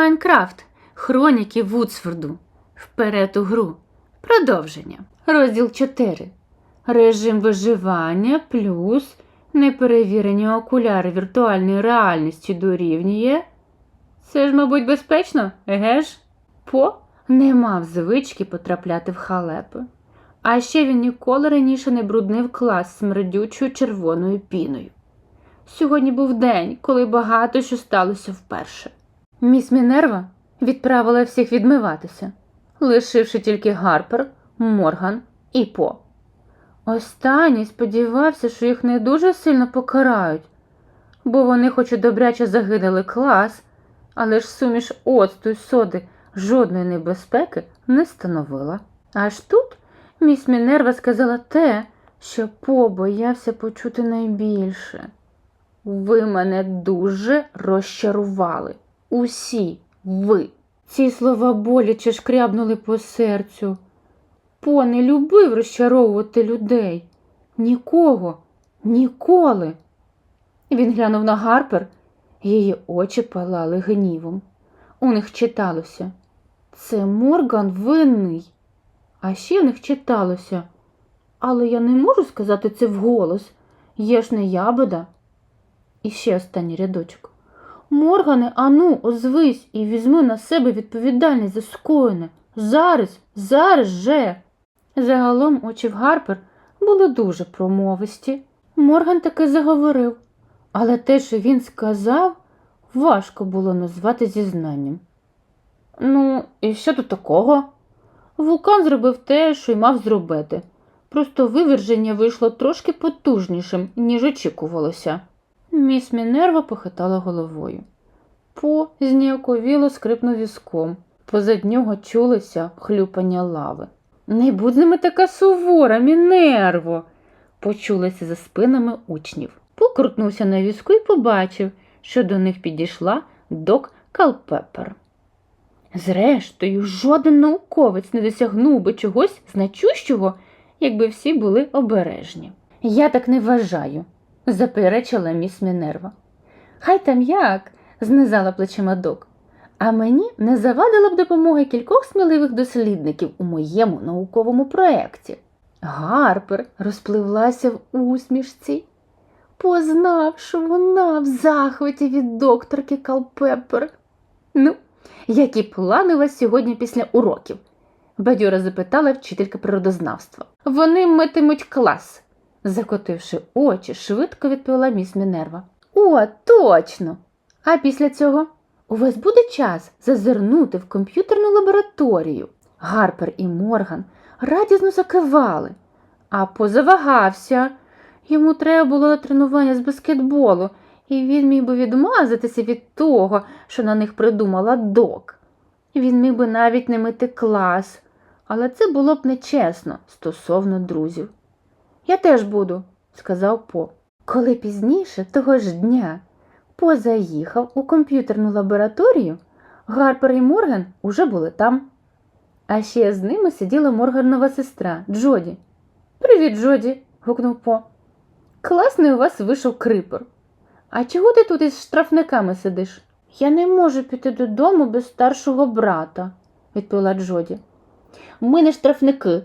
Майнкрафт. Хроніки Вудсфорду. Вперед у гру. Продовження. Розділ 4. Режим виживання плюс неперевірені окуляри віртуальної реальності дорівнює. Це ж, мабуть, безпечно, еге ж? По не мав звички потрапляти в халепи. А ще він ніколи раніше не бруднив клас смердючою червоною піною. Сьогодні був день, коли багато що сталося вперше. Міс Мінерва відправила всіх відмиватися, лишивши тільки Гарпер, Морган і По. Останній сподівався, що їх не дуже сильно покарають, бо вони хоч і добряче загинули клас, але ж суміш оцту й соди жодної небезпеки не становила. Аж тут міс Мінерва сказала те, що По боявся почути найбільше. Ви мене дуже розчарували. Усі ви. Ці слова боляче шкрябнули по серцю. По не любив розчаровувати людей. Нікого, ніколи. Він глянув на Гарпер, її очі палали гнівом. У них читалося. Це Морган винний. А ще в них читалося. Але я не можу сказати це вголос. Є ж не ябеда. І ще останній рядочок. Моргане, ану, озвись і візьми на себе відповідальність за скоєне. Зараз, зараз же. Загалом очі в Гарпер були дуже промовисті. Морган таки заговорив, але те, що він сказав, важко було назвати зізнанням. Ну, і що тут такого? Вулкан зробив те, що й мав зробити. Просто виверження вийшло трошки потужнішим, ніж очікувалося. Міс Мінерва похитала головою. По зніяковіло скрипнув візком. Позад нього чулося хлюпання лави. Не будь з така сувора, Мінерво, почулося за спинами учнів. Покрутнувся на візку і побачив, що до них підійшла док Калпепер. Зрештою, жоден науковець не досягнув би чогось значущого, якби всі були обережні. Я так не вважаю, заперечила міс Мінерва. Хай там як, знизала плечима док. А мені не завадила б допомога кількох сміливих дослідників у моєму науковому проєкті. Гарпер розпливлася в усмішці, познав, що вона в захваті від докторки Калпепер. Ну, які плани у вас сьогодні після уроків? бадьоро запитала вчителька природознавства. Вони митимуть клас, закотивши очі, швидко відповіла міс Мінерва. О, точно! А після цього у вас буде час зазирнути в комп'ютерну лабораторію. Гарпер і Морган радісно закивали, а позавагався. Йому треба було на тренування з баскетболу, і він міг би відмазатися від того, що на них придумала док. Він міг би навіть не мити клас, але це було б нечесно стосовно друзів. Я теж буду, сказав По. Коли пізніше того ж дня По заїхав у комп'ютерну лабораторію, Гарпер і Морган уже були там. А ще з ними сиділа Морганова сестра Джоді. Привіт, Джоді. гукнув По. Класний у вас вийшов крипер. А чого ти тут із штрафниками сидиш? Я не можу піти додому без старшого брата, відповіла Джоді. Ми не штрафники,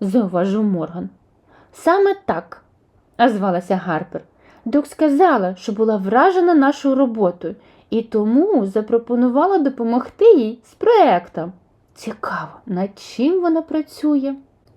зауважив Морган. Саме так, озвалася Гарпер. Док сказала, що була вражена нашою роботою і тому запропонувала допомогти їй з проектом. Цікаво, над чим вона працює?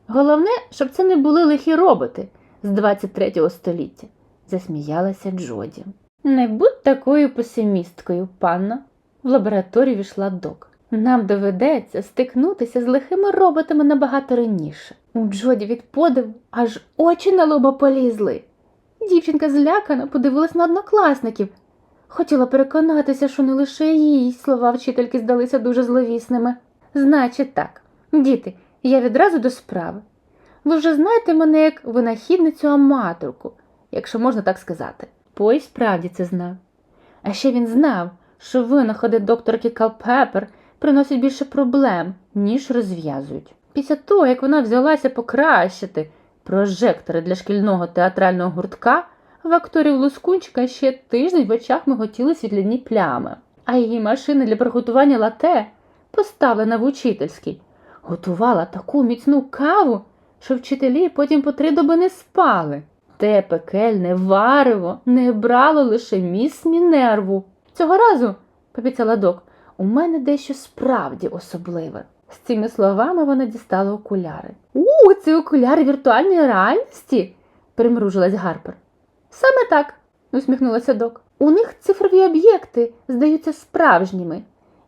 Головне, щоб це не були лихі роботи з 23 століття, засміялася Джоді. Не будь такою песимісткою, панна, в лабораторію війшла док. Нам доведеться стикнутися з лихими роботами набагато раніше. У Джоді від подиву аж очі на лоба полізли. Дівчинка злякано подивилась на однокласників. Хотіла переконатися, що не лише їй слова вчительки здалися дуже зловісними. Значить так, діти, я відразу до справи. Ви вже знаєте мене як винахідницю аматорку, якщо можна так сказати. Пой справді це знав. А ще він знав, що винаходи докторки Калпепер приносять більше проблем, ніж розв'язують. Після того, як вона взялася покращити прожектори для шкільного театрального гуртка, в акторів Лускунчика ще тиждень в очах миготіли світляні плями. а її машина для приготування лате, поставлена в учительській, готувала таку міцну каву, що вчителі потім по три доби не спали. Те пекельне варево не брало лише міс Мінерву. Цього разу, пообіцяла док, у мене дещо справді особливе. З цими словами вона дістала окуляри. У, це окуляри віртуальної реальності? примружилась Гарпер. Саме так, усміхнулася док. У них цифрові об'єкти здаються справжніми.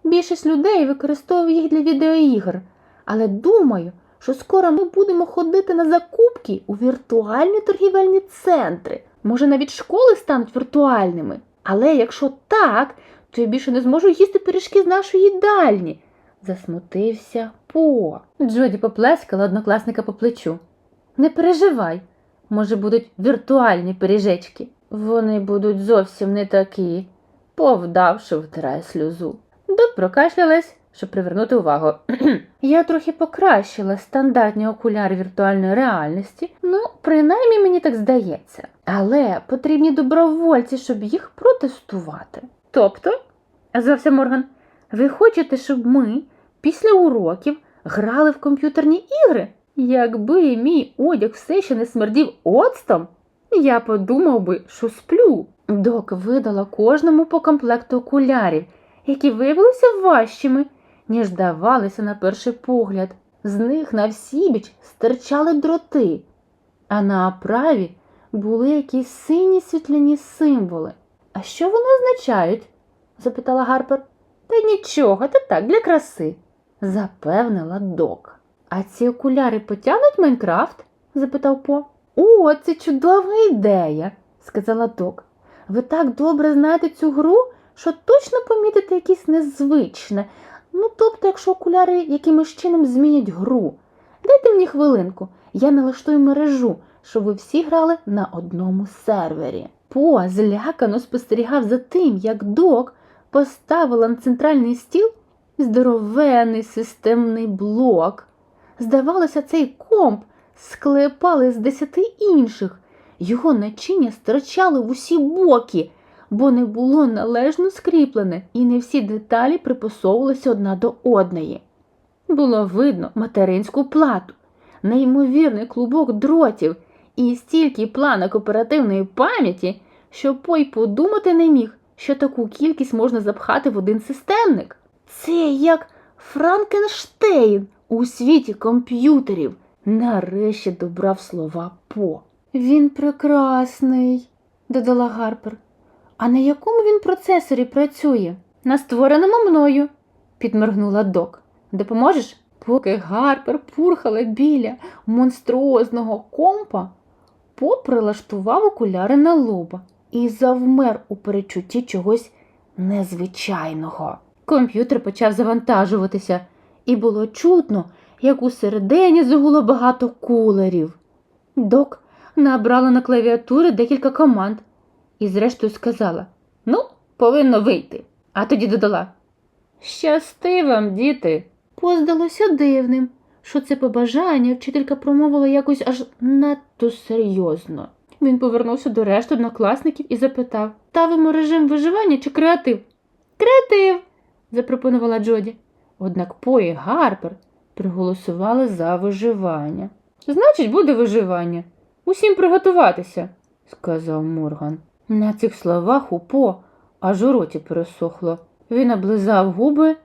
Більшість людей використовує їх для відеоігр, але думаю, що скоро ми будемо ходити на закупки у віртуальні торгівельні центри. Може, навіть школи стануть віртуальними. Але якщо так, то я більше не зможу їсти пиріжки з нашої їдальні. Засмутився По. Джоді поплескала однокласника по плечу. Не переживай, може, будуть віртуальні пиріжечки. Вони будуть зовсім не такі, повдавши втирає сльозу. Док прокашлялась, щоб привернути увагу. Я трохи покращила стандартні окуляри віртуальної реальності, ну, принаймні мені так здається. Але потрібні добровольці, щоб їх протестувати. Тобто, озвався Морган, ви хочете, щоб ми після уроків грали в комп'ютерні ігри? Якби мій одяг все ще не смердів оцтом, я подумав би, що сплю. Док видала кожному по комплекту окулярів, які виявилися важчими, ніж здавалися на перший погляд. З них на всібіч стирчали дроти, а на оправі були якісь сині світляні символи. А що вони означають? запитала Гарпер. Та нічого, та так, для краси, запевнила док. А ці окуляри потягнуть Майнкрафт? запитав По. О, це чудова ідея, сказала док. Ви так добре знаєте цю гру, що точно помітите якесь незвичне. Ну, тобто, якщо окуляри якимось чином змінять гру. Дайте мені хвилинку, я налаштую мережу, щоб ви всі грали на одному сервері. По злякано спостерігав за тим, як док поставила на центральний стіл здоровенний системний блок. Здавалося, цей комп склепали з десяти інших. Його начиння стирчали в усі боки, бо не було належно скріплене, і не всі деталі припасовувалися одна до одної. Було видно материнську плату, неймовірний клубок дротів і стільки планок оперативної пам'яті, що Пой подумати не міг, що таку кількість можна запхати в один системник. Це як Франкенштейн у світі комп'ютерів. Нарешті добрав слова По. Він прекрасний, додала Гарпер. А на якому він процесорі працює? На створеному мною, підморгнула док. Допоможеш? Поки Гарпер пурхала біля монструозного компа, По прилаштував окуляри на лоба і завмер у перечутті чогось незвичайного. Комп'ютер почав завантажуватися, і було чутно, як усередині загуло багато кулерів. Док набрала на клавіатури декілька команд і, зрештою, сказала: Ну, повинно вийти. А тоді додала: Щасти вам, діти. Поздалося дивним, що це побажання вчителька промовила якось аж надто серйозно. Він повернувся до решти однокласників і запитав: Ставимо режим виживання чи креатив? Креатив, запропонувала Джоді. Однак По і Гарпер проголосували за виживання. Значить, буде виживання. Усім приготуватися, сказав Морган. На цих словах у По аж у роті пересохло. Він облизав губи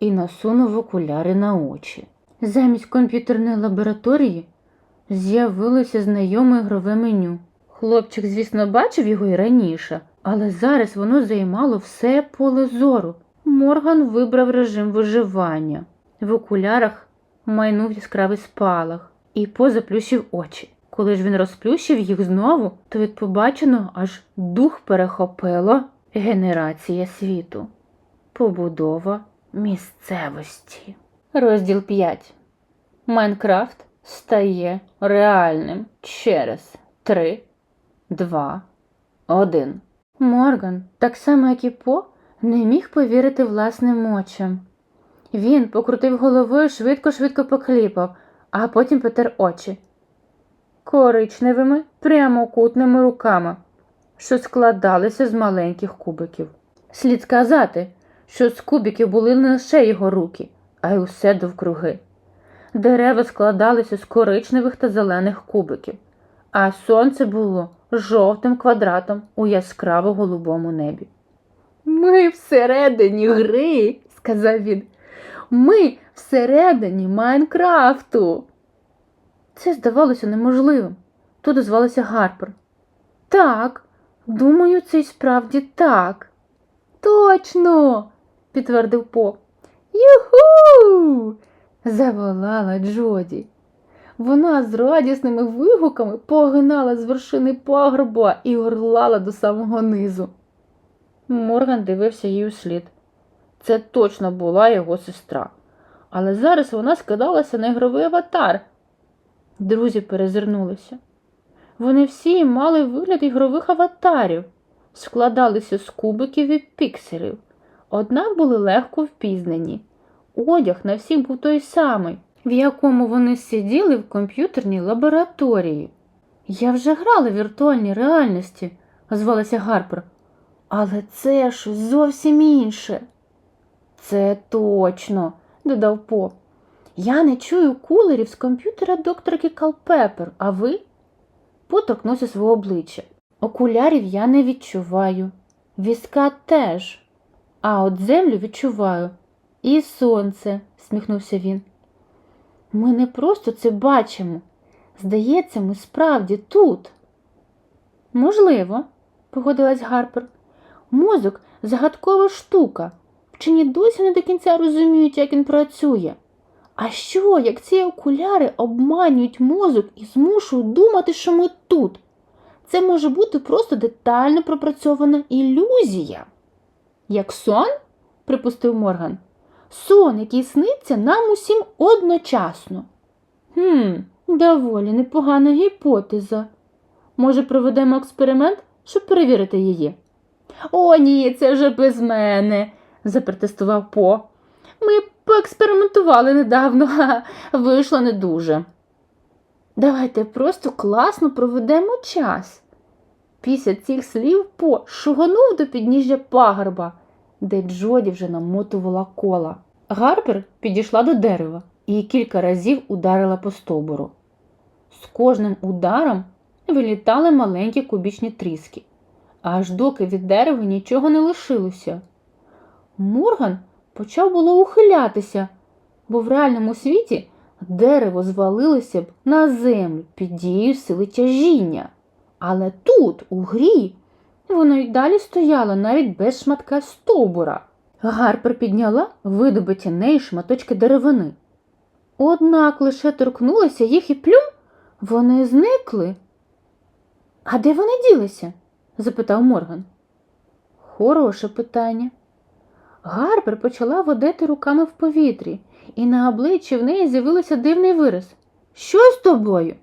і насунув окуляри на очі. Замість комп'ютерної лабораторії з'явилося знайоме ігрове меню. Хлопчик, звісно, бачив його і раніше, але зараз воно займало все поле зору. Морган вибрав режим виживання. В окулярах майнув яскравий спалах і позаплющив очі. Коли ж він розплющив їх знову, то від побаченого аж дух перехопило генерація світу, побудова місцевості. Розділ 5. Майнкрафт стає реальним через 3, 2, 1. Морган, так само як і По, не міг повірити власним очам. Він покрутив головою, швидко-швидко покліпав, а потім потер очі коричневими прямокутними руками, що складалися з маленьких кубиків. Слід сказати, що з кубиків були не лише його руки, а й усе довкруги. Дерева складалися з коричневих та зелених кубиків, а сонце було жовтим квадратом у яскраво голубому небі. Ми всередині гри, сказав він. Ми всередині Майнкрафту. Це здавалося неможливим. Тут дозвалася Гарпер. Так, думаю, це й справді так. Точно, підтвердив По. Юху. заволала Джоді. Вона з радісними вигуками погнала з вершини пагорба і горлала до самого низу. Морган дивився їй услід. Це точно була його сестра. Але зараз вона скидалася на ігровий аватар. Друзі перезирнулися. Вони всі мали вигляд ігрових аватарів, складалися з кубиків і пікселів, однак були легко впізнані. Одяг на всіх був той самий, в якому вони сиділи в комп'ютерній лабораторії. Я вже грала в віртуальній реальності, озвалася Гарпер. Але це ж зовсім інше. Це точно, додав По. Я не чую кулерів з комп'ютера доктора Кікалпепер, а ви? По торкнувся свого обличчя. Окулярів я не відчуваю. Візка теж. А от землю відчуваю. І сонце, сміхнувся він. Ми не просто це бачимо. Здається, ми справді тут. Можливо, погодилась Гарпер. Мозок загадкова штука. Вчені досі не до кінця розуміють, як він працює. А що, як ці окуляри обманюють мозок і змушують думати, що ми тут? Це може бути просто детально пропрацьована ілюзія. Як сон? припустив Морган. Сон, який сниться нам усім одночасно. Хм, доволі непогана гіпотеза. Може, проведемо експеримент, щоб перевірити її? О, ні, це вже без мене, запротестував По. Ми поекспериментували недавно, ха, вийшло не дуже. Давайте просто класно проведемо час. Після цих слів По шуганув до підніжжя пагорба, де Джоді вже намотувала кола. Гарпер підійшла до дерева і кілька разів ударила по стовбуру. З кожним ударом вилітали маленькі кубічні тріски, аж доки від дерева нічого не лишилося. Морган почав було ухилятися, бо в реальному світі дерево звалилося б на землю під дією сили тяжіння. Але тут, у грі, воно й далі стояло навіть без шматка стовбура. Гарпер підняла видобиті неї шматочки деревини. Однак лише торкнулася їх і плюм, вони зникли. А де вони ділися? Запитав Морган. Хороше питання. Гарпер почала водити руками в повітрі, і на обличчі в неї з'явився дивний вираз. Що з тобою?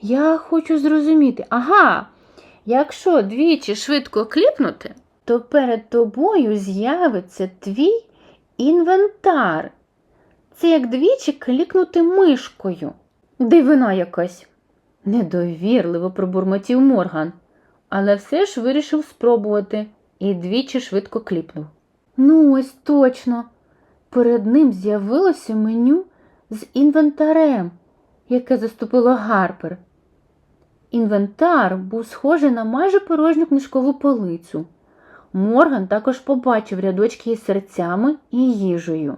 Я хочу зрозуміти. Ага, якщо двічі швидко кліпнути, то перед тобою з'явиться твій інвентар. Це як двічі клікнути мишкою. Дивина якась. Недовірливо пробурмотів Морган, але все ж вирішив спробувати і двічі швидко кліпнув. Ну, ось точно. Перед ним з'явилося меню з інвентарем, яке заступило Гарпер. Інвентар був схожий на майже порожню книжкову полицю. Морган також побачив рядочки із серцями і їжею.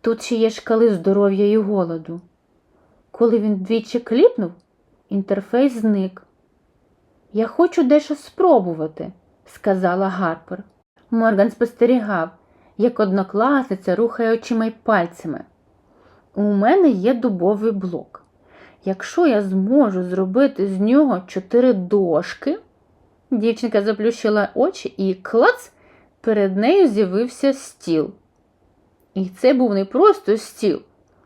Тут ще є шкали здоров'я і голоду. Коли він двічі кліпнув, інтерфейс зник. Я хочу дещо спробувати, сказала Гарпер. Морган спостерігав, як однокласниця рухає очима й пальцями. У мене є дубовий блок. Якщо я зможу зробити з нього чотири дошки, дівчинка заплющила очі і клац, перед нею з'явився стіл. І це був не просто стіл,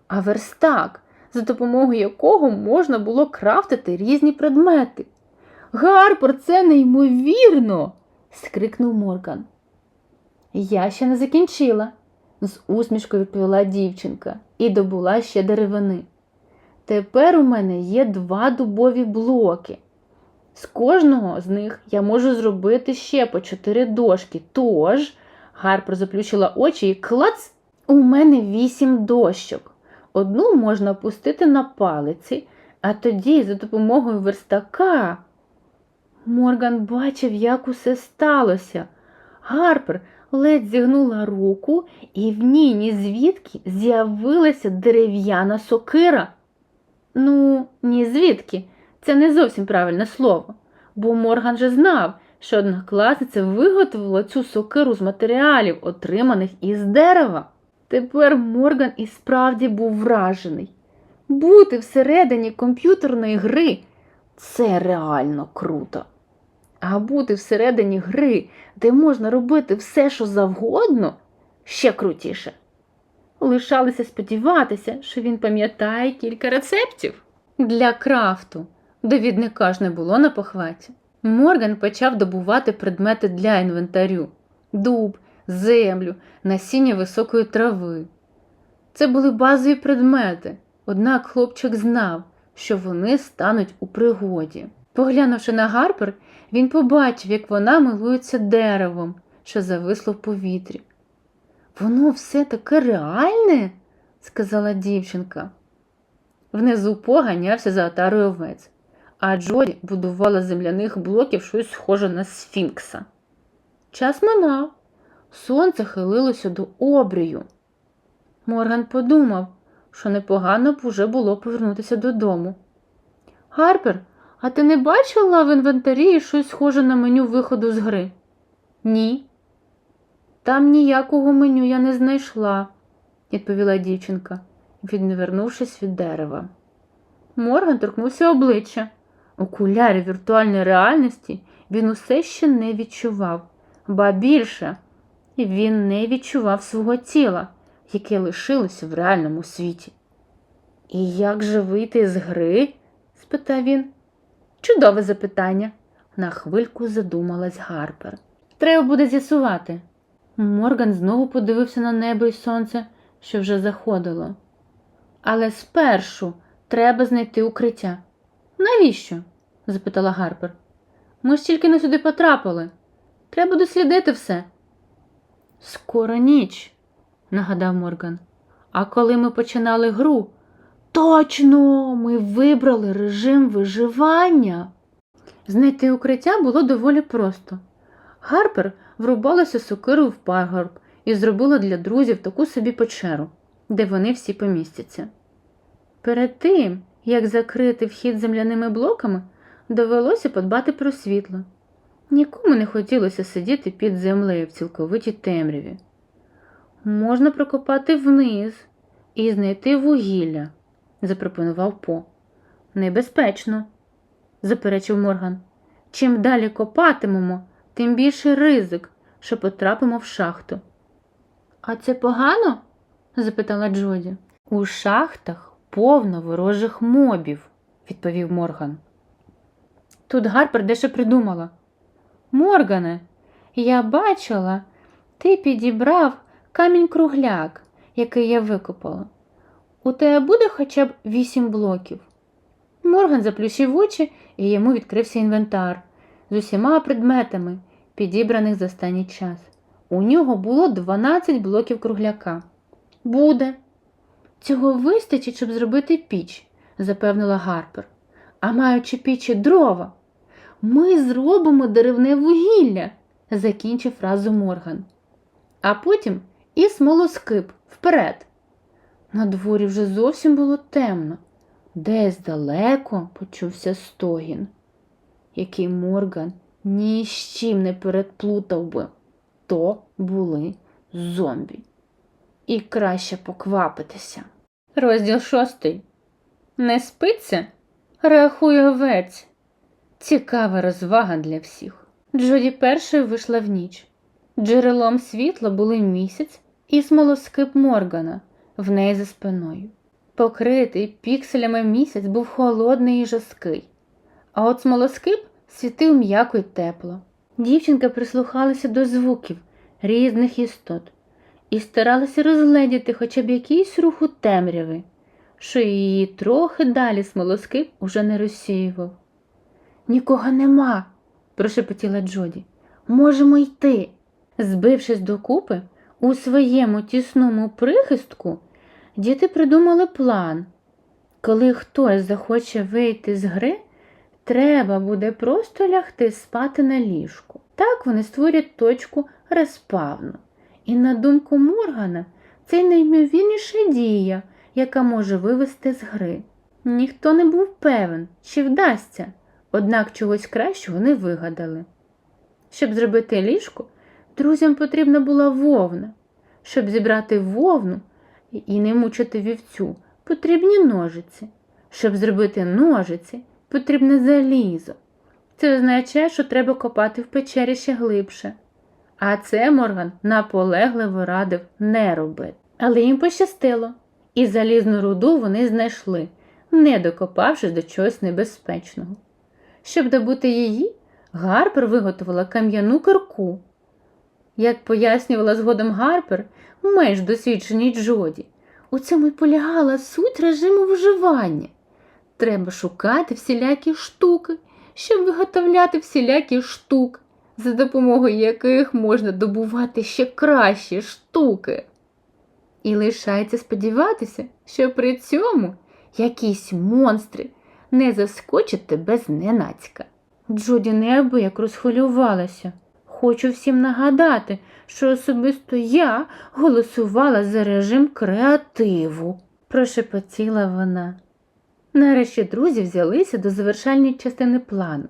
а верстак, за допомогою якого можна було крафтити різні предмети. Гарпер, це неймовірно. скрикнув Морган. Я ще не закінчила, з усмішкою відповіла дівчинка і добула ще деревини. Тепер у мене є два дубові блоки. З кожного з них я можу зробити ще по чотири дошки. Тож, Гарпер заплющила очі і клац! У мене вісім дощок. Одну можна опустити на палиці, а тоді за допомогою верстака. Морган бачив, як усе сталося. Гарпер ледь зігнула руку, і в ній ні звідки з'явилася дерев'яна сокира. Ну, ні звідки, це не зовсім правильне слово, бо Морган же знав, що однокласниця виготовила цю сокиру з матеріалів, отриманих із дерева. Тепер Морган і справді був вражений. Бути всередині комп'ютерної гри це реально круто. А бути всередині гри, де можна робити все, що завгодно, ще крутіше. Лишалося сподіватися, що він пам'ятає кілька рецептів. Для крафту довідника ж не було на похваті. Морган почав добувати предмети для інвентарю: дуб, землю, насіння високої трави. Це були базові предмети, однак хлопчик знав, що вони стануть у пригоді. Поглянувши на Гарпер, він побачив, як вона милується деревом, що зависло в повітрі. Воно все таке реальне, сказала дівчинка. Внизу поганявся за отарою овець, а Джоді будувала земляних блоків щось схоже на сфінкса. Час минав, сонце хилилося до обрію. Морган подумав, що непогано б уже було повернутися додому. Гарпер, а ти не бачила в інвентарі щось схоже на меню виходу з гри? Ні. Там ніякого меню я не знайшла, відповіла дівчинка, відвернувшись від дерева. Морган торкнувся обличчя. Окулярів віртуальної реальності він усе ще не відчував, ба більше, він не відчував свого тіла, яке лишилося в реальному світі. І як же вийти з гри? спитав він. Чудове запитання. На хвильку задумалась Гарпер. Треба буде з'ясувати. Морган знову подивився на небо і сонце, що вже заходило. Але спершу треба знайти укриття. Навіщо? запитала Гарпер. Ми ж тільки не сюди потрапили. Треба дослідити все. Скоро ніч, нагадав Морган. А коли ми починали гру, точно ми вибрали режим виживання. Знайти укриття було доволі просто. Гарпер врубалася сокиру в пагорб і зробила для друзів таку собі печеру, де вони всі помістяться. Перед тим, як закрити вхід земляними блоками, довелося подбати про світло. Нікому не хотілося сидіти під землею в цілковитій темряві. Можна прокопати вниз і знайти вугілля, запропонував По. Небезпечно, заперечив Морган. Чим далі копатимемо, тим більший ризик, що потрапимо в шахту. А це погано? запитала Джоді. У шахтах повно ворожих мобів, відповів Морган. Тут Гарпер дещо придумала. Моргане, я бачила, ти підібрав камінь кругляк, який я викопала. У тебе буде хоча б вісім блоків. Морган заплющив очі і йому відкрився інвентар з усіма предметами, підібраних за останній час. У нього було 12 блоків кругляка. Буде. Цього вистачить, щоб зробити піч, запевнила Гарпер. А маючи пічі дрова, ми зробимо деревне вугілля, закінчив фразу Морган. А потім і смолоскип вперед. На дворі вже зовсім було темно. Десь далеко почувся стогін, який Морган ні з чим не переплутав би. То були зомбі. І краще поквапитися. Розділ шостий. Не спиться? Рахує овець. Цікава розвага для всіх. Джоді першою вийшла в ніч. Джерелом світла були місяць і смолоскип Моргана в неї за спиною. Покритий пікселями місяць був холодний і жорсткий, а от смолоскип світив м'яко й тепло. Дівчинка прислухалася до звуків різних істот і старалася розгледіти хоча б якийсь рух у темряви, що її трохи далі смолоскип уже не розсіював. Нікого нема, прошепотіла Джоді. Можемо йти. Збившись докупи, у своєму тісному прихистку діти придумали план. Коли хтось захоче вийти з гри, треба буде просто лягти спати на ліжку. Так вони створять точку респавну. І на думку Моргана, це найімовірніша дія, яка може вивести з гри. Ніхто не був певен, чи вдасться, однак чогось кращого не вигадали. Щоб зробити ліжко, друзям потрібна була вовна. Щоб зібрати вовну і не мучити вівцю, потрібні ножиці. Щоб зробити ножиці, потрібне залізо. Це означає, що треба копати в печері ще глибше. А це Морган наполегливо радив не робити. Але їм пощастило, і залізну руду вони знайшли, не докопавшись до чогось небезпечного. Щоб добути її, Гарпер виготовила кам'яну кирку. Як пояснювала згодом Гарпер, менш досвідченій Джоді, у цьому й полягала суть режиму виживання. Треба шукати всілякі штуки, щоб виготовляти всілякі штуки, за допомогою яких можна добувати ще кращі штуки. І лишається сподіватися, що при цьому якісь монстри не заскочать тебе зненацька. Джоді неабияк розхвилювалася. Хочу всім нагадати, що особисто я голосувала за режим креативу, прошепотіла вона. Нарешті друзі взялися до завершальної частини плану.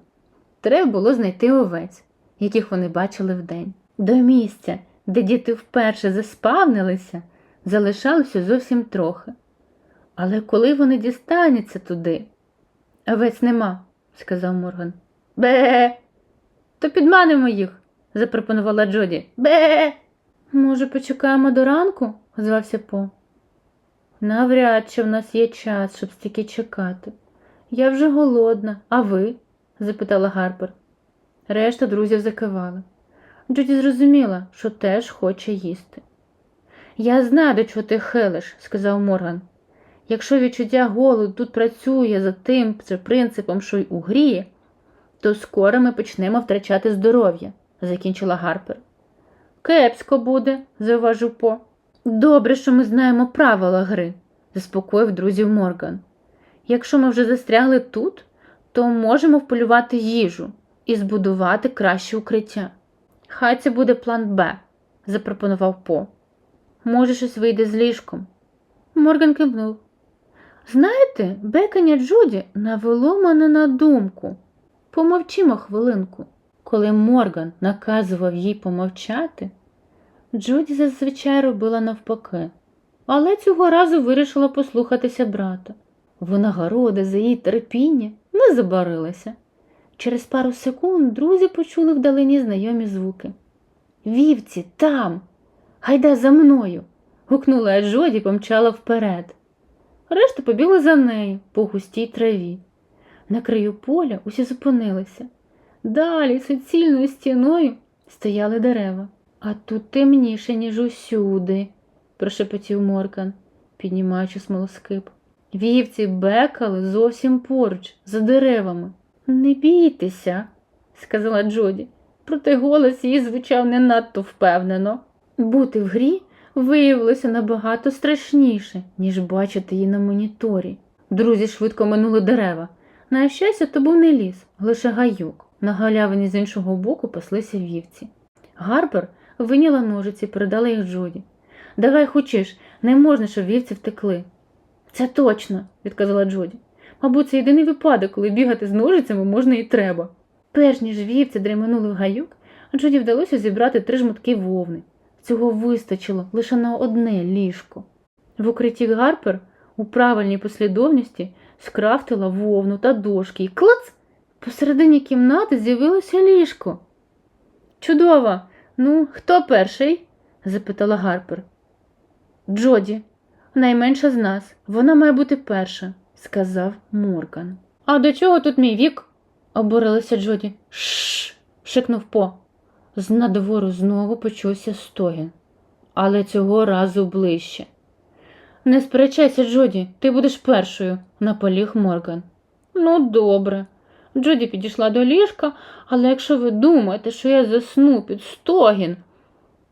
Треба було знайти овець, яких вони бачили вдень. До місця, де діти вперше заспавнилися, залишалося зовсім трохи. Але коли вони дістануться туди, овець нема, сказав Морган. Бе. То підманимо їх, запропонувала Джоді. Бе. Може, почекаємо до ранку? звався По. Навряд чи в нас є час, щоб стільки чекати. Я вже голодна, а ви? запитала Гарпер. Решта друзів закивали. Джоді зрозуміла, що теж хоче їсти. Я знаю, до чого ти хилиш, сказав Морган. Якщо відчуття голоду тут працює за тим принципом, що й у грі, то скоро ми почнемо втрачати здоров'я, закінчила Гарпер. Кепсько буде, зауважив По. Добре, що ми знаємо правила гри, заспокоїв друзів Морган. Якщо ми вже застрягли тут, то можемо вполювати їжу і збудувати краще укриття. Хай це буде план Б, запропонував По. Може, щось вийде з ліжком. Морган кивнув. Знаєте, бекання Джуді навело мене на думку. Помовчимо хвилинку. Коли Морган наказував їй помовчати, Джуді зазвичай робила навпаки, але цього разу вирішила послухатися брата. Винагорода за її терпіння не забарилася. Через пару секунд друзі почули вдалині знайомі звуки. Вівці, там, гайда за мною. гукнула Джоді і помчала вперед. Решта побігли за нею по густій траві. На краю поля усі зупинилися. Далі суцільною стіною стояли дерева. А тут темніше, ніж усюди, прошепотів Моркан, піднімаючи смолоскип. Вівці бекали зовсім поруч, за деревами. Не бійтеся, сказала Джоді, проте голос її звучав не надто впевнено. Бути в грі виявилося набагато страшніше, ніж бачити її на моніторі. Друзі швидко минули дерева. На щастя, то був не ліс, лише гаюк. На галявині з іншого боку паслися вівці. Гарпер виняла ножиці, передала їх Джоді. Давай хочеш, не можна, щоб вівці втекли. Це точно, відказала Джоді. Мабуть, це єдиний випадок, коли бігати з ножицями можна і треба. Перш ніж вівці дременули в гаюк, Джоді вдалося зібрати три жмутки вовни. Цього вистачило лише на одне ліжко. В укритті Гарпер у правильній послідовності скрафтила вовну та дошки і клац! Посередині кімнати з'явилося ліжко. Чудово! Ну, хто перший? запитала Гарпер. Джоді, найменша з нас. Вона має бути перша, сказав Морган. А до чого тут мій вік? обурилася Джоді. Шш. шикнув По. З надвору знову почувся стогін, але цього разу ближче. Не сперечайся, Джоді, ти будеш першою, наполіг Морган. Ну, добре. Джоді підійшла до ліжка, але якщо ви думаєте, що я засну під стогін,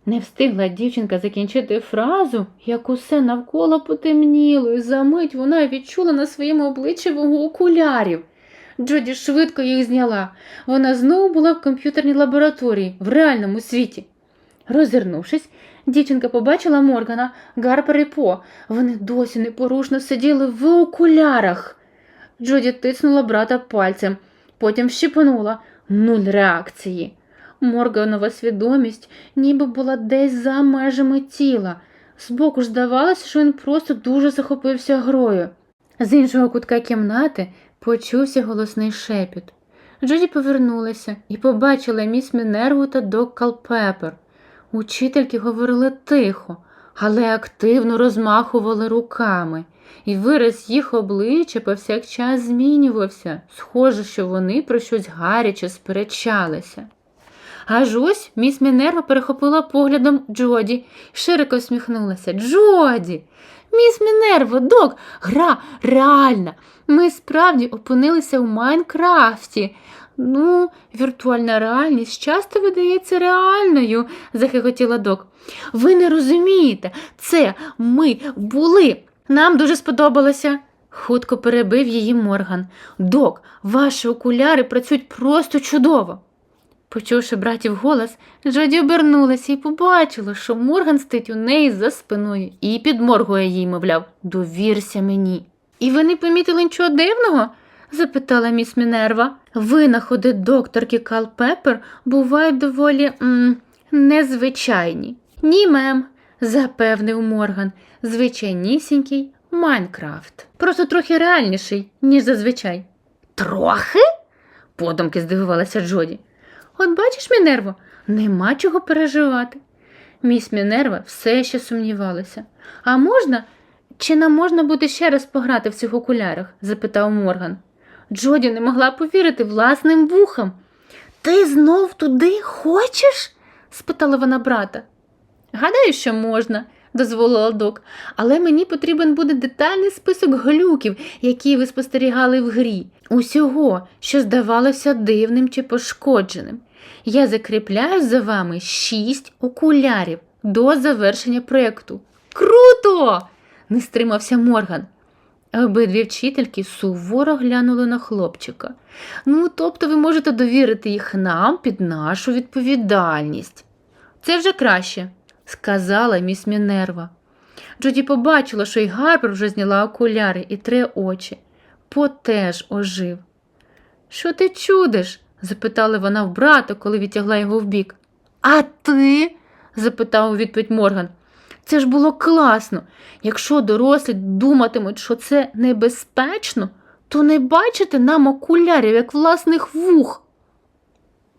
Не встигла дівчинка закінчити фразу, як усе навколо потемніло, і за мить вона відчула на своєму обличчі вагу окулярів. Джоді швидко їх зняла. Вона знову була в комп'ютерній лабораторії, в реальному світі. Розвернувшись, дівчинка побачила Моргана, Гарпер і По. Вони досі непорушно сиділи в окулярах. Джоді тиснула брата пальцем, потім щепнула нуль реакції. Морганова свідомість ніби була десь за межами тіла. Збоку ж здавалося, що він просто дуже захопився грою. З іншого кутка кімнати почувся голосний шепіт. Джоді повернулася і побачила міс Мінерву та док Калпепер. Учительки говорили тихо, але активно розмахували руками, і вираз їх обличчя повсякчас змінювався. Схоже, що вони про щось гаряче сперечалися. Аж ось міс Мінерва перехопила поглядом Джоді широко всміхнулася. Джоді! Міс Мінерво, док, гра реальна. Ми справді опинилися у Майнкрафті. Ну, віртуальна реальність часто видається реальною, захихотіла док. Ви не розумієте, це ми були. Нам дуже сподобалося. Хутко перебив її Морган. Док, ваші окуляри працюють просто чудово. Почувши братів голос, Джоді обернулася і побачила, що Морган стоїть у неї за спиною і підморгує їй, мовляв, довірся мені. І ви не помітили нічого дивного? запитала міс Мінерва. Винаходи докторки Калпепер бувають доволі м, незвичайні. Ні, мем, запевнив Морган, звичайнісінький Майнкрафт. Просто трохи реальніший, ніж зазвичай. Трохи? подумки здивувалася Джоді. От бачиш, Мінерво, нема чого переживати. Міс Мінерва все ще сумнівалася. А можна чи нам можна буде ще раз пограти в цих окулярах? запитав Морган. Джоді не могла повірити власним вухам. Ти знов туди хочеш? спитала вона брата. Гадаю, що можна, дозволила док, але мені потрібен буде детальний список глюків, які ви спостерігали в грі, усього, що здавалося дивним чи пошкодженим. Я закріпляю за вами шість окулярів до завершення проєкту. Круто! не стримався Морган. Обидві вчительки суворо глянули на хлопчика. Ну, тобто ви можете довірити їх нам під нашу відповідальність. Це вже краще, сказала міс Мінерва. Джоді побачила, що й Гарпер вже зняла окуляри і три очі. По теж ожив. Що ти чудиш? запитала вона в брата, коли відтягла його вбік. А ти? запитав у відповідь Морган. Це ж було класно. Якщо дорослі думатимуть, що це небезпечно, то не бачите нам окулярів, як власних вух.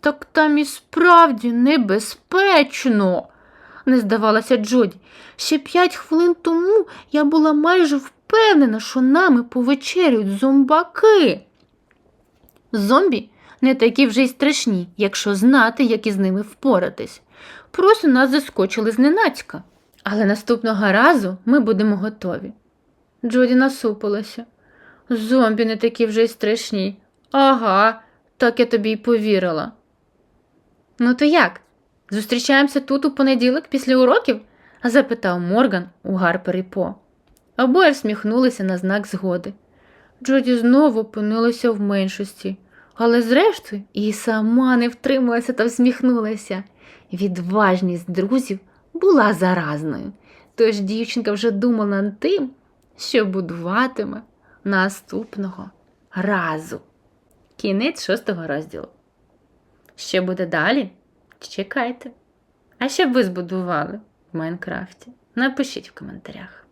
Так там і справді небезпечно, не здавалася Джоді. Ще п'ять хвилин тому я була майже впевнена, що нами повечерюють зомбаки. Зомбі не такі вже й страшні, якщо знати, як із ними впоратись. Просто нас заскочили зненацька. Але наступного разу ми будемо готові. Джоді насупилася. Зомбі не такі вже й страшні. Ага, так я тобі й повірила. Ну, то як? Зустрічаємося тут у понеділок після уроків? запитав Морган у Гарпер і По. Обоє всміхнулися на знак згоди. Джоді знову опинилася в меншості, але зрештою і сама не втрималася та всміхнулася. Відважність друзів була заразною, тож дівчинка вже думала над тим, що будуватиме наступного разу. Кінець шостого розділу. Що буде далі? Чекайте. А що б ви збудували в Майнкрафті? Напишіть в коментарях.